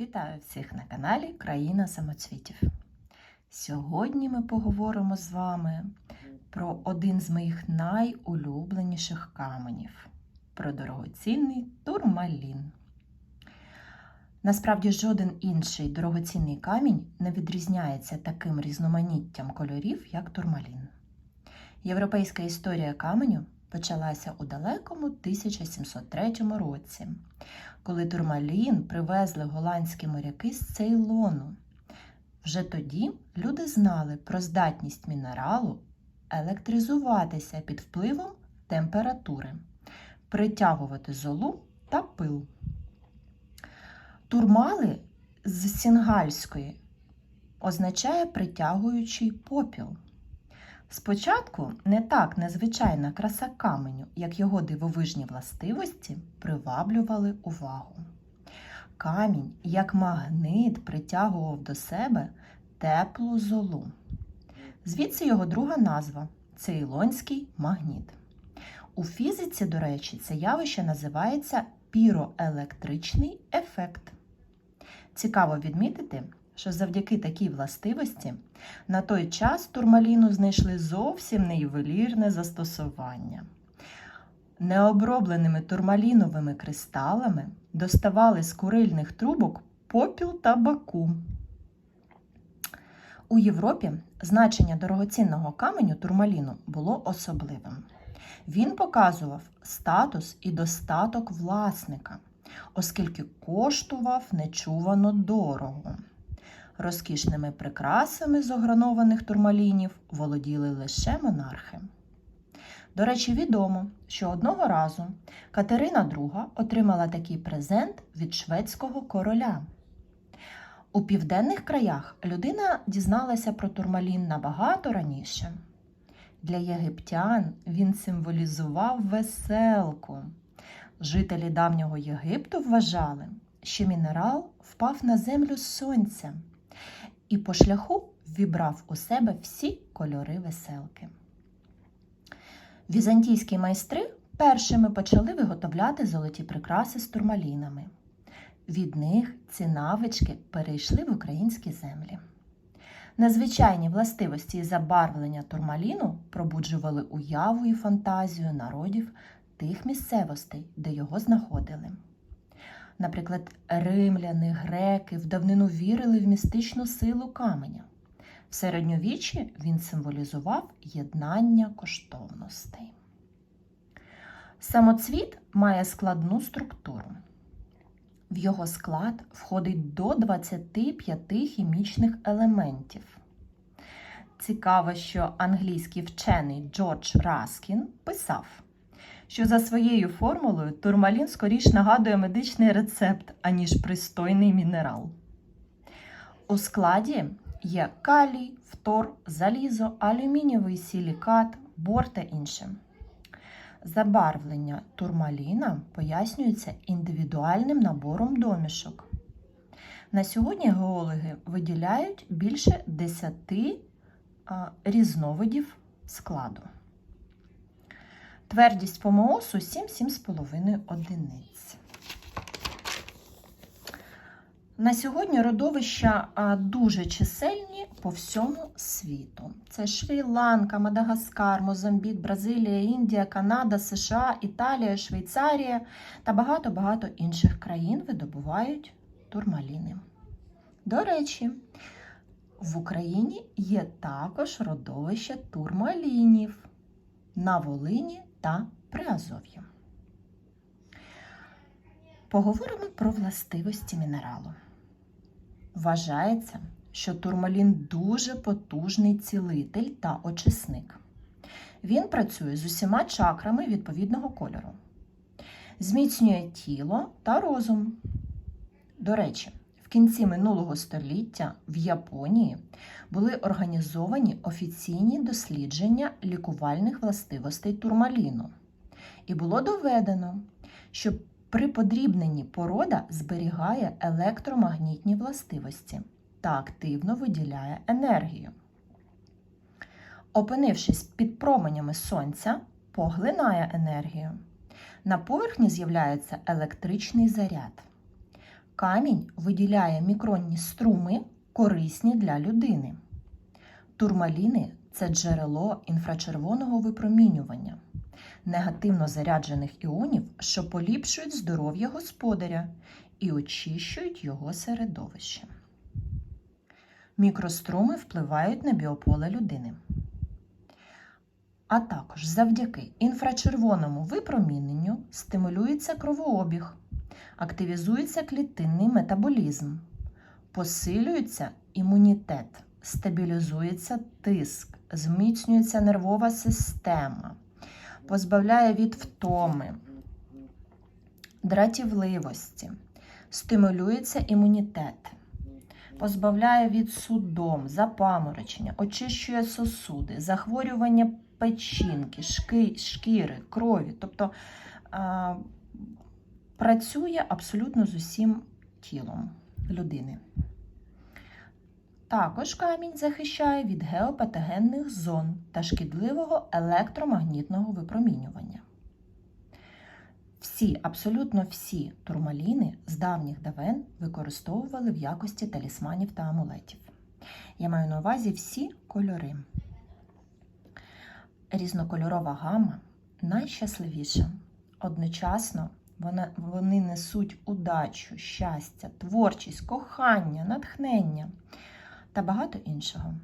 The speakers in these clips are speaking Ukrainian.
Вітаю всіх на каналі Країна самоцвітів. Сьогодні ми поговоримо з вами про один з моїх найулюбленіших каменів про дорогоцінний турмалін. Насправді, жоден інший дорогоцінний камінь не відрізняється таким різноманіттям кольорів, як турмалін. Європейська історія каменю почалася у далекому 1703 році, коли турмалін привезли голландські моряки з Цейлону. Вже тоді люди знали про здатність мінералу електризуватися під впливом температури, притягувати золу та пил. Турмали з сінгальської означає притягуючий попіл. Спочатку не так незвичайна краса каменю, як його дивовижні властивості, приваблювали увагу. Камінь, як магнит, притягував до себе теплу золу. Звідси його друга назва цейлонський магніт. У фізиці, до речі, це явище називається піроелектричний ефект. Цікаво відмітити, що завдяки такій властивості на той час турмаліну знайшли зовсім неювелірне застосування. Необробленими турмаліновими кристалами доставали з курильних трубок попіл та баку. У Європі значення дорогоцінного каменю турмаліну було особливим. Він показував статус і достаток власника, оскільки коштував нечувано дорого. Розкішними прикрасами з огранованих турмалінів володіли лише монархи. До речі, відомо, що одного разу Катерина II отримала такий презент від шведського короля. У південних краях людина дізналася про турмалін набагато раніше. Для єгиптян він символізував веселку. Жителі давнього Єгипту вважали, що мінерал впав на землю з сонця і по шляху вібрав у себе всі кольори веселки. Візантійські майстри першими почали виготовляти золоті прикраси з турмалінами. Від них ці навички перейшли в українські землі. Незвичайні властивості і забарвлення турмаліну пробуджували уяву і фантазію народів тих місцевостей, де його знаходили. Наприклад, римляни, греки в давнину вірили в містичну силу каменя. В середньовіччі він символізував єднання коштовностей. Самоцвіт має складну структуру. В його склад входить до 25 хімічних елементів. Цікаво, що англійський вчений Джордж Раскін писав, що за своєю формулою турмалін скоріш нагадує медичний рецепт, аніж пристойний мінерал. У складі є калій, фтор, залізо, алюмінієвий силікат, бор та інше. Забарвлення турмаліна пояснюється індивідуальним набором домішок. На сьогодні геологи виділяють більше 10 а, різновидів складу. Твердість по МООСу 7-7,5 одиниць. На сьогодні родовища дуже чисельні по всьому світу. Це Шрі-Ланка, Мадагаскар, Мозамбік, Бразилія, Індія, Канада, США, Італія, Швейцарія та багато-багато інших країн видобувають турмаліни. До речі, в Україні є також родовище турмалінів на Волині та Приазов'ї. Поговоримо про властивості мінералу. Вважається, що турмалін дуже потужний цілитель та очисник. Він працює з усіма чакрами відповідного кольору, зміцнює тіло та розум. До речі, кінці минулого століття в Японії були організовані офіційні дослідження лікувальних властивостей турмаліну. І було доведено, що при подрібненні порода зберігає електромагнітні властивості та активно виділяє енергію. Опинившись під променями сонця, поглинає енергію. На поверхні з'являється електричний заряд. Камінь виділяє мікронні струми, корисні для людини. Турмаліни це джерело інфрачервоного випромінювання, негативно заряджених іонів, що поліпшують здоров'я господаря і очищують його середовище. Мікроструми впливають на біополе людини. А також завдяки інфрачервоному випроміненню стимулюється кровообіг, активізується клітинний метаболізм, посилюється імунітет, стабілізується тиск, зміцнюється нервова система, позбавляє від втоми, дратівливості, стимулюється імунітет, позбавляє від судом, запаморочення, очищує сосуди, захворювання печінки, шкіри, крові. Тобто працює абсолютно з усім тілом людини. Також камінь захищає від геопатогенних зон та шкідливого електромагнітного випромінювання. Всі, абсолютно всі турмаліни з давніх давен використовували в якості талісманів та амулетів. Я маю на увазі всі кольори. Різнокольорова гама найщасливіша. Одночасно вони несуть удачу, щастя, творчість, кохання, натхнення та багато іншого.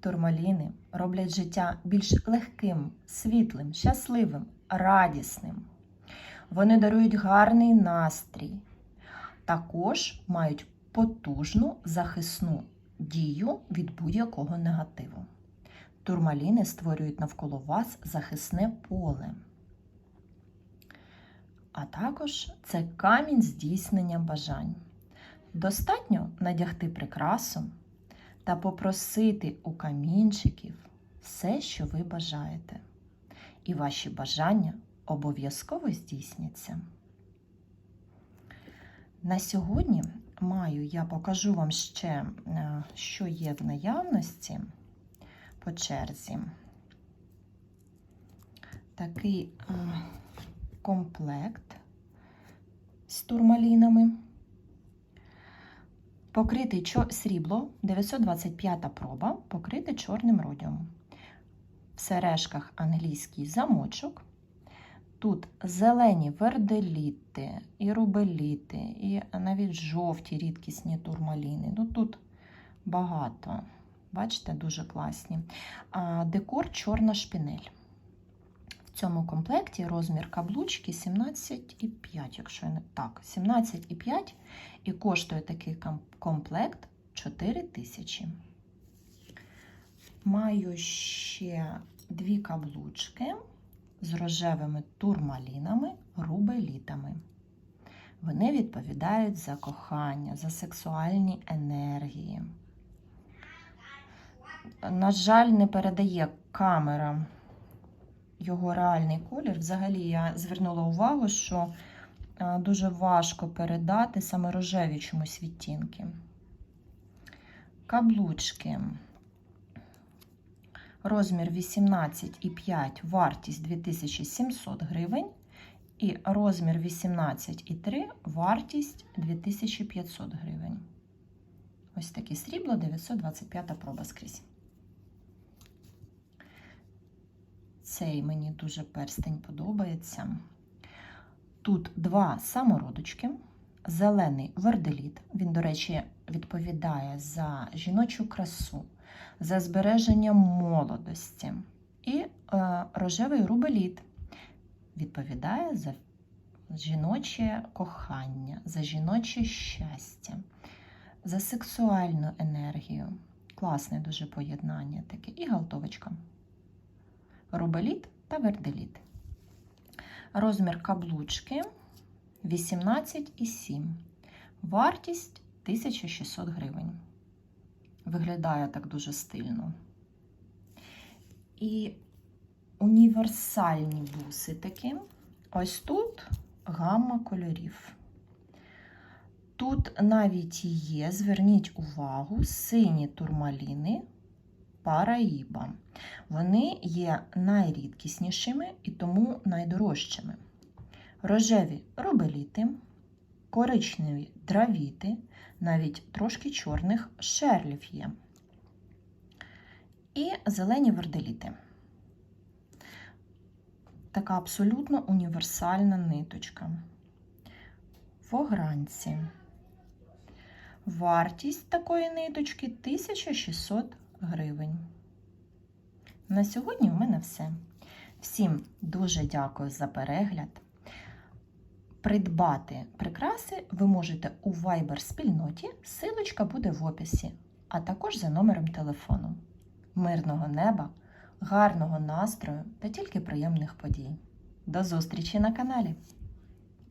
Турмаліни роблять життя більш легким, світлим, щасливим, радісним. Вони дарують гарний настрій, також мають потужну захисну дію від будь-якого негативу. Турмаліни створюють навколо вас захисне поле. А також це камінь здійснення бажань. Достатньо надягти прикрасу та попросити у камінчиків все, що ви бажаєте. І ваші бажання обов'язково здійсняться. На сьогодні маю, я покажу вам ще, е, що є в наявності по черзі. Такий е, комплект з турмалінами. Покритий чо- срібло 925 проба, покритий чорним родіумом. В сережках англійський замочок. Тут зелені верделіти, і рубеліти, і навіть жовті рідкісні турмаліни. Ну тут багато. Бачите, дуже класні. А, Декор чорна шпінель. В цьому комплекті розмір каблучки 17,5, якщо я не так, 17,5 і коштує такий комплект 4 тисячі. Маю ще дві каблучки з рожевими турмалінами, рубелітами. Вони відповідають за кохання, за сексуальні енергії. На жаль, не передає камера його реальний колір. Взагалі, я звернула увагу, що е, дуже важко передати саме рожеві чомусь відтінки. Каблучки. Розмір 18,5, вартість 2700 гривень. І розмір 18,3, вартість 2500 гривень. Ось таке срібло 925 проба скрізь. Цей мені дуже перстень подобається. Тут два самородочки, зелений верделіт. Він, до речі, відповідає за жіночу красу, за збереження молодості. І е, рожевий рубеліт відповідає за жіноче кохання, за жіноче щастя, за сексуальну енергію. Класне дуже поєднання таке. І галтовочка. Рубеліт та верделіт. Розмір каблучки 18,7. Вартість 1600 гривень. Виглядає так дуже стильно. І універсальні буси такі. Ось тут гамма кольорів. Тут навіть є, зверніть увагу, сині турмаліни параїба. Вони є найрідкіснішими і тому найдорожчими. Рожеві рубеліти, коричневі дравіти, навіть трошки чорних шерлів є. І зелені верделіти. Така абсолютно універсальна ниточка. В. Вартість такої ниточки 1600 гривень. На сьогодні в мене все. Всім дуже дякую за перегляд. Придбати прикраси ви можете у Viber спільноті. Силочка буде в описі, а також за номером телефону. Мирного неба, гарного настрою та тільки приємних подій. До зустрічі на каналі!